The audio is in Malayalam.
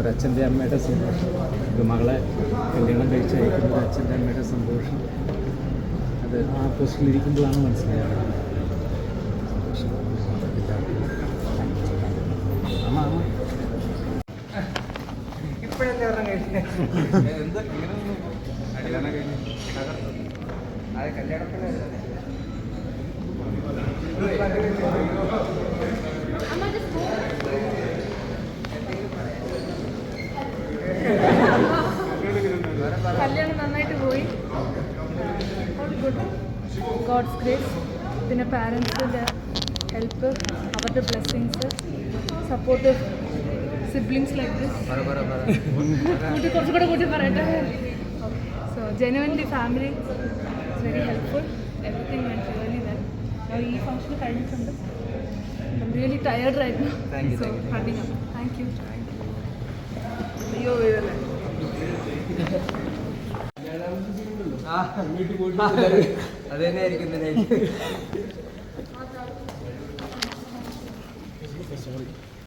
ഒരച്ഛന്റെ അമ്മയുടെ സന്തോഷം. ഒരു മകളെ കല്യാണം കഴിച്ച് അയക്കുന്ന ഒരു അച്ഛന്റെ അമ്മയുടെ സന്തോഷം. അത് ആ പോസ്റ്റിലിരിക്കുമ്പോഴാണ് പറഞ്ഞ എന്താ? കല്യാണം കഴിഞ്ഞു. അത് കല്യാണത്തിന് കല്യാണം നന്നായിട്ട് പോയി. ഗോഡ്സ് ഗ്രേസ് പിന്നെ പാരൻസിന്റെ ഹെൽപ്പ് അവരുടെ blessings support siblings like this പറ പറ കൂട്ടി കുറച്ചുകൂടെ കൂട്ടി പറയട്ടെ. So genuinely family very helpful everything went really well ഈ ഫംഗ്ഷൻ കഴിഞ്ഞിട്ടുണ്ട്. റിയലി ടയേർഡ് ആയിരുന്നു so happy you. Thank you ആ അത് തന്നെ ആയിരിക്കും സോറി